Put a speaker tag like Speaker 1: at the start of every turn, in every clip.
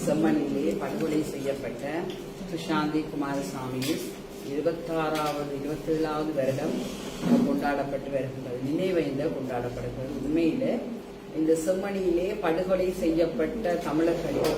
Speaker 1: செம்மனிலே படுகொலை செய்யப்பட்ட சுஷாந்தி குமாரசாமி இருபத்தாறாவது இருபத்தேழாவது வருடம் கொண்டாடப்பட்டு வருகின்றது. நினைவைந்த கொண்டாடப்படுகிறது. உண்மையில இந்த செம்மணியிலே படுகொலை செய்யப்பட்ட தமிழர்களில்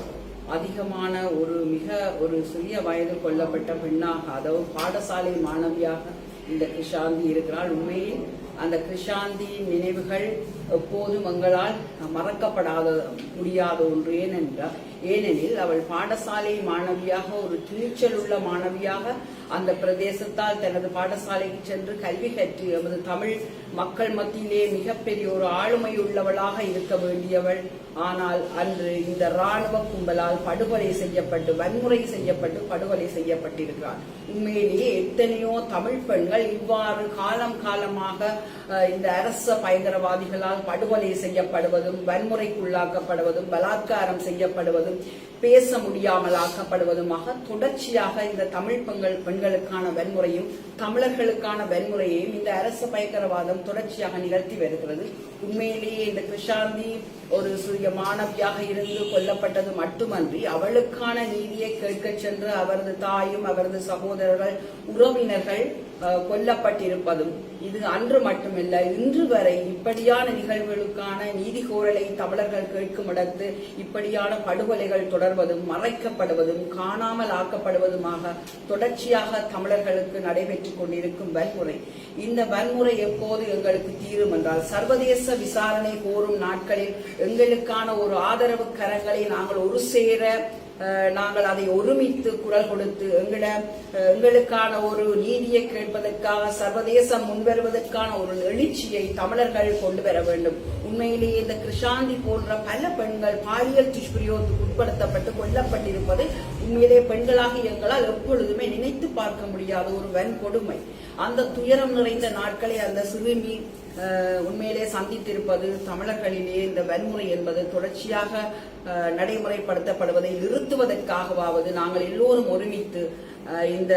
Speaker 1: அதிகமான ஒரு மிக ஒரு சிறிய வயதில் கொல்லப்பட்ட பெண்ணாக அதாவது பாடசாலை மாணவியாக இந்த சுஷாந்தி இருக்கிறாள். உண்மையில் அந்த கிருஷாந்தி நினைவுகள் எப்போதும் எங்களால் மறக்கப்படாத முடியாத ஒன்று ஏனென்றால் ஏனெனில் அவள் பாடசாலை மாணவியாக ஒரு துணிச்சல் உள்ள மாணவியாக அந்த பிரதேசத்தால் தனது பாடசாலைக்கு சென்று கல்வி கற்று எமது தமிழ் மக்கள் மத்தியிலே மிகப்பெரிய ஒரு ஆளுமை உள்ளவளாக இருக்க வேண்டியவள். ஆனால் அன்று இந்த ராணுவ கும்பலால் படுகொலை செய்யப்பட்டு வன்முறை செய்யப்பட்டு படுகொலை செய்யப்பட்டிருக்கிறார் உண்மையிலேயே எத்தனையோ தமிழ் பெண்கள் இவ்வாறு காலம் காலமாக இந்த அரச பயங்கரவாதிகளால் படுகொலை செய்யப்படுவதும் வன்முறைக்குள்ளாக்கப்படுவதும் பலாத்காரம் செய்யப்படுவதும் பேச முடியாமல் ஆக்கப்படுவதுமாக தொடர்ச்சியாக இந்த தமிழ் பெண்கள் பெண்களுக்கான வன்முறையும் தமிழர்களுக்கான வன்முறையையும் இந்த அரச பயங்கரவாதம் தொடர்ச்சியாக நிகழ்த்தி வருகிறது. உண்மையிலேயே இந்த கிருஷாந்தி ஒரு சிறிய மாணவியாக இருந்து கொல்லப்பட்டது மட்டுமன்றி அவளுக்கான நீதியை கேட்கச் சென்று அவரது தாயும் அவரது சகோதரர்கள் உறவினர்கள் கொல்லப்பட்டிருப்பதும் இது அன்று மட்டுமல்ல இன்று வரை இப்படியான நிகழ்வுகளுக்கான நீதி கோரலை தமிழர்கள் கேட்கும் இடத்து இப்படியான படுகொலைகள் தொடர்வதும் மறைக்கப்படுவதும் காணாமல் ஆக்கப்படுவதுமாக தொடர்ச்சியாக தமிழர்களுக்கு நடைபெற்றுக் கொண்டிருக்கும் வன்முறை. இந்த வன்முறை எப்போது எங்களுக்கு தீரும் என்றால் சர்வதேச விசாரணை கோரும் நாட்களில் எங்களுக்கான ஒரு ஆதரவு கரங்களை நாங்கள் ஒரு சேர நாங்கள் அதை ஒருமித்து குரல் கொடுத்து எங்கள எங்களுக்கான ஒரு நீதியை கேட்பதற்காக சர்வதேசம் முன்வருவதற்கான ஒரு எழுச்சியை தமிழர்கள் கொண்டு வர வேண்டும். உண்மையிலேயே இந்த கிருஷாந்தி போன்ற பல பெண்கள் பாலியல் துஷ்பிரயோகத்துக்கு உட்படுத்தப்பட்டு கொல்லப்பட்டிருப்பது உண்மையிலே பெண்களாக எங்களால் எப்பொழுதுமே நினைத்து பார்க்க முடியாத ஒரு வன்கொடுமை. அந்த துயரம் நிறைந்த நாட்களை அந்த சிறுமி உண்மையிலே சந்தித்திருப்பது தமிழர்களிலே இந்த வன்முறை என்பது தொடர்ச்சியாக நடைமுறைப்படுத்தப்படுவதை நிறுத்துவதற்காகவாவது நாங்கள் எல்லோரும் ஒருமித்து இந்த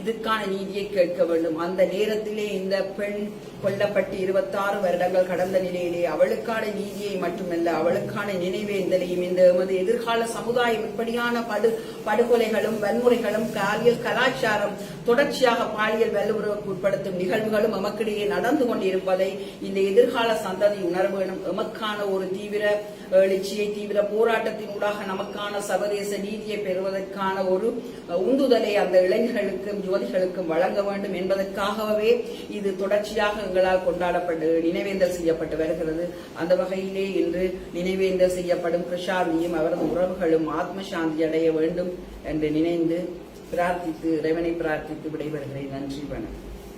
Speaker 1: இதுக்கான நீதியை கேட்க வேண்டும். அந்த நேரத்திலே இந்த பெண் கொல்லப்பட்டு இருபத்தாறு வருடங்கள் கடந்த நிலையிலே அவளுக்கான நீதியை மட்டுமல்ல அவளுக்கான நினைவேந்தலையும் இந்த எமது எதிர்கால சமுதாயம் இப்படியான படு படுகொலைகளும் வன்முறைகளும் பாலியல் கலாச்சாரம் தொடர்ச்சியாக பாலியல் வல்லுறவுக்கு உட்படுத்தும் நிகழ்வுகளும் எமக்கிடையே நடந்து கொண்டிருப்பதை இந்த எதிர்கால சந்ததி உணர வேண்டும் எமக்கான ஒரு தீவிர எழுச்சியை தீவிர போராட்டத்தினூடாக நமக்கான சர்வதேச நீதியை பெறுவதற்கான ஒரு உந்துதலை அந்த இளைஞர்களுக்கும் யுவதிகளுக்கும் வழங்க வேண்டும் என்பதற்காகவே இது தொடர்ச்சியாக எங்களால் கொண்டாடப்பட்டு நினைவேந்தல் செய்யப்பட்டு வருகிறது. அந்த வகையிலே இன்று நினைவேந்தல் செய்யப்படும் பிரசாந்தியும் அவரது உறவுகளும் ஆத்ம சாந்தி அடைய வேண்டும் என்று நினைந்து பிரார்த்தித்து இறைவனை பிரார்த்தித்து விடைபெறுகிறேன். நன்றி வணக்கம்.